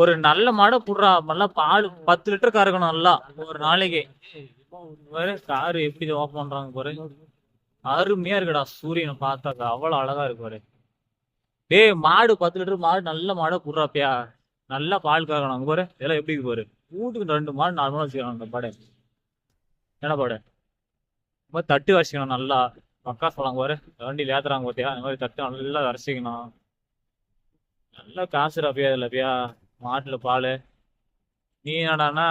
ஒரு நல்ல மாடை புடுறா நல்லா பால் பத்து லிட்டர் கறக்கணும் நல்லா ஒரு நாளைக்கு. காரு எப்படி ஓப்பன் பண்றாங்க பாரு. அருமையா இருக்குடா சூரியனை பார்த்தாக்கா அவ்வளவு அழகா இருக்கு பாரு. டேய் மாடு பத்து லிட்டர் மாடு நல்ல மாடை புடுறாப்பியா நல்லா பால் கறக்கணும். அங்க பாரு இதெல்லாம் எப்படி பாரு. வீட்டுக்கு ரெண்டு மாடு நார்மலா வச்சுக்கலாம் அந்த பாடு. என்ன பாடு? ரொம்ப தட்டு வச்சுக்கணும் நல்லா. பக்கா சொல்லாங்க பாரு. வண்டியில் ஏத்துறாங்க பார்த்தியா இந்த மாதிரி தட்டு நல்லா வரைச்சிக்கணும். நல்லா காசு ரப்பியா இதில் மாட்டில் பால். நீ என்னடானா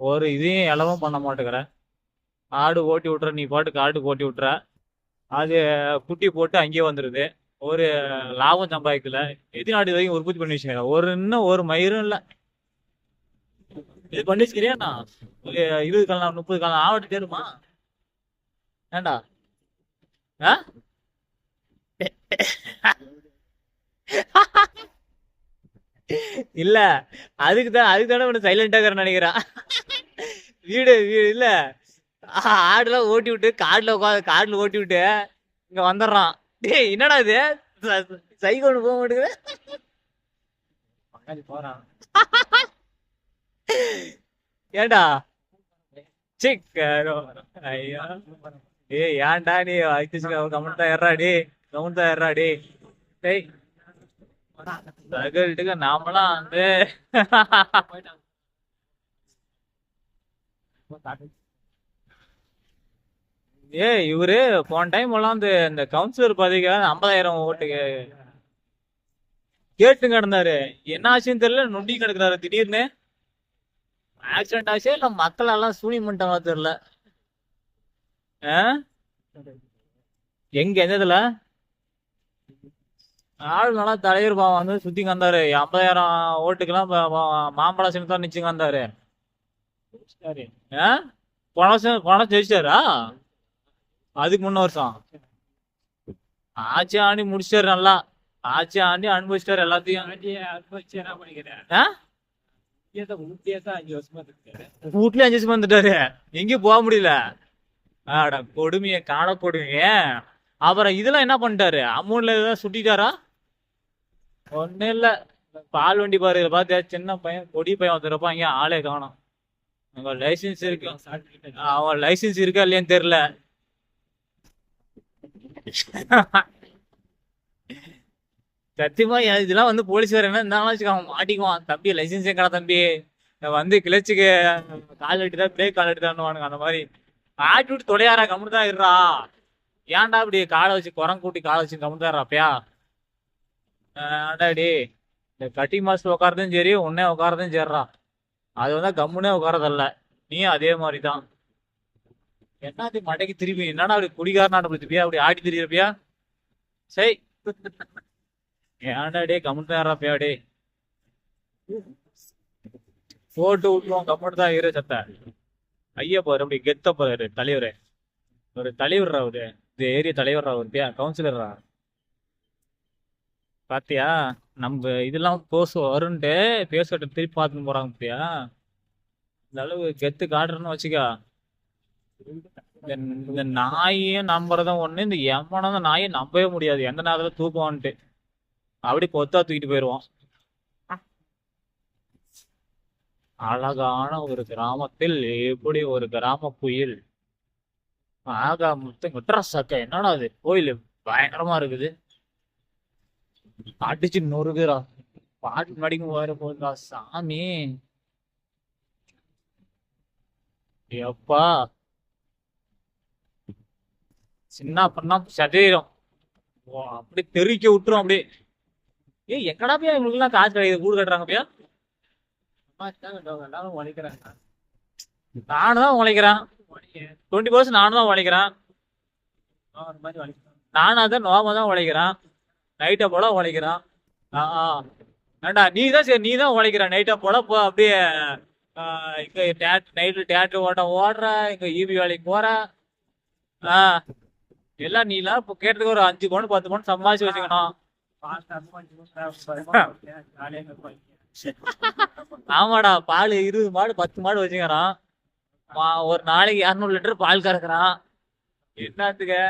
ஒரு இதையும் இலவும் பண்ண மாட்டேங்கிற ஆடு ஓட்டி விட்ற நீ பாட்டுக்கு ஆட்டுக்கு ஓட்டி விட்ற அது குட்டி போட்டு அங்கேயே வந்துடுது ஒரு லாபம் சம்பாதிக்கல. எது ஆடு வரைக்கும் உற்பத்தி பண்ணி வச்சுக்கிற? ஒரு இன்னும் ஒரு மயிரும் இல்லை. இது பண்ணி வச்சுக்கிறியாண்ணா ஒரு இருபது காலம் முப்பது காலம் ஆவட்டு தேருமா ஏண்டா ஆ? இல்ல. அதுக்கு தான் அதுக்கு தானே உனக்கு சைலண்டா இருக்கிற நினைக்கிறான் வீடு வீடு இல்ல. ஆடுலாம் ஓட்டி விட்டு காடுல உட்காந்து காடுல ஓட்டி விட்டு இங்க வந்துடுறான். டேய் என்னடா இது? சைக்கோ ஒன்று போக மாட்டேங்குது. போறான். ஏண்டா சிக்கரோ. ஐயா. ஏய் ஏன்டா நீ? கமெண்ட் தான் ஏறா டி கமெண்ட் தான் ஏறா டி டேய். தகட்டுக்கு நாமலாம் வந்து ஏ இவரு போன டைம் எல்லாம் வந்து இந்த கவுன்சிலர் பதவிக்கு ஐம்பதாயிரம் ஓட்டுக்கு கேட்டு கிடந்தாரு. என்ன ஆச்சுன்னு தெரியல நொண்டி கிடக்குறாரு. திடீர்னு ஆக்சிடென்ட் ஆச்சு இல்ல மக்கள் எல்லாம் சூனியம் பண்ணிட்டாங்களா தெரியல. எங்க எந்த இதுல? ஆள் நல்லா தலைவர் பாவம் வந்து சுத்தி வந்தாரு ஐம்பதாயிரம் ஓட்டுக்கெல்லாம் ப- ப- மாம்பழ சின்னத்தா நிச்சுங்க வந்தாரு? போன வருஷம் போன வருஷம் ஜெயிச்சிட்டாரா? அதுக்கு முன்ன வருஷம். ஆட்சி ஆண்டி முடிச்சிட்டாரு நல்லா. ஆட்சி ஆண்டி அனுபவிச்சிட்டாரு எல்லாத்தையும். ஆ? வீட்லயே அஞ்சு வருஷம் வந்துட்டாரு எங்கேயும் போக முடியல. ஆட கொடுமைய காண கொடுமைய. அப்புறம் இதெல்லாம் என்ன பண்ணிட்டாரு? அமௌண்ட்ல ஏதாவது சுட்டிட்டாரா? ஒண்ணும் இல்ல. பால் வண்டி பாரு பாத்தியா சின்ன பையன் கொடி பையன் வந்துருப்பான் இங்க ஆளே காணும். அங்க லைசென்ஸ் இருக்கு. அவன் லைசென்ஸ் இருக்கா. இல்லையான்னு தெரியல. சத்தியமா இதெல்லாம் வந்து போலீஸ்கார என்ன இருந்தாலும் வச்சுக்கோ, மாட்டிக்குவான். தம்பி லைசென்ஸ் எங்கடா தம்பி? வந்து கிளச்சுக்கு கால் வெட்டி தான் பிரேக் கால் எடுத்தான்னு அந்த மாதிரி. ஆட்டி விட்டு தொடையாரா கம்முன்னு தான் இருறா ஏன்டா இப்படி காலை வச்சு குரங்கு கூட்டி காலை வச்சு கம்முன்னு தான் இருறாப்பியா ஆடாடி இந்த கட்டிங் மாஸ்டர் உட்காரதும் சரி உன்னே உட்காரதும் சரிடா அது வந்து கம்முனே உட்காரதில்ல நீ அதே மாதிரி தான் என்னது மடைக்கு திருப்பி? என்னடா அப்படி குடிகாரனாட்ட அப்படி திருப்பியா அப்படி ஆடி திரியறப்பியா? சரி ஏன்டா டே கம்முன்னு தான் இருறாப்பியா டே போட்டு விட்டுருவோம் கம்முன்னு தான் இரு சத்த. ஐயா பாரு அப்படி கெத்த பாரு தலைவரே. ஒரு தலைவர் அவரு. இந்த ஏரியா தலைவர் அவருப்பியா கவுன்சிலரா பாத்தியா? நம்ம இதெல்லாம் போஸ் வரும்ட்டு பேசட்ட திருப்பி பார்த்துன்னு போறாங்க பாத்தியா? இந்த அளவு கெத்து காட்டுறேன்னு வச்சுக்கா. இந்த இந்த நாயையும் நம்புறதும் ஒண்ணு இந்த எவனும் நாயை நம்பவே முடியாது. எந்த நேரத்துல தூக்குவான்ட்டு. அப்படி கொத்தா தூக்கிட்டு போயிடுவான் அழகான ஒரு கிராமத்தில் எப்படி ஒரு கிராம குயில். ஆகா முத்தம் விட்டுறா சக்க என்னடா அது கோயில் பயங்கரமா இருக்குது. அடிச்சு நொறுக்குறா. பாட்டு நடிக்கும் வர போதுடா சாமி. எப்பா? சின்ன பண்ணா சதவீதம் ஓ, அப்படி தெருக்கி விட்டுரும் அப்படியே. ஏய் எங்கடா போய் இவங்களுக்குலாம் காசு கிடைக்குது? கூடு கட்டுறாங்க போய்? எல்லாரும் உழைக்கிறாங்க. நானும் தான் உழைக்கிறேன். டுவெண்ட்டி பர்சன்ட் நானும் தான் உழைக்கிறேன். நானும் அதான் நோம தான் உழைக்கிறேன். நைட்டை போல உழைக்கிறான். ஆ ஆ. ஏண்டா நீ தான் சரி நீ தான் உழைக்கிற நைட்டை போல போ அப்படியே இங்கே டேட் நைட்டு டேட்ரு ஓட்டம் ஓடுற இங்கே ஈபி வேலைக்கு போற. ஆ. எல்லாம் நீலாம் இப்போ கேட்டதுக்கு ஒரு அஞ்சு பவுன் பத்து பவுன் சம்பாதிச்சு வச்சுக்கணும். ஆமாடா பால் இருபது மாடு பத்து மாடு வச்சுக்கிறான். மா- ஒரு நாளைக்கு இரநூறு லிட்டர் பால் கறக்குறான். என்னத்துக்கு?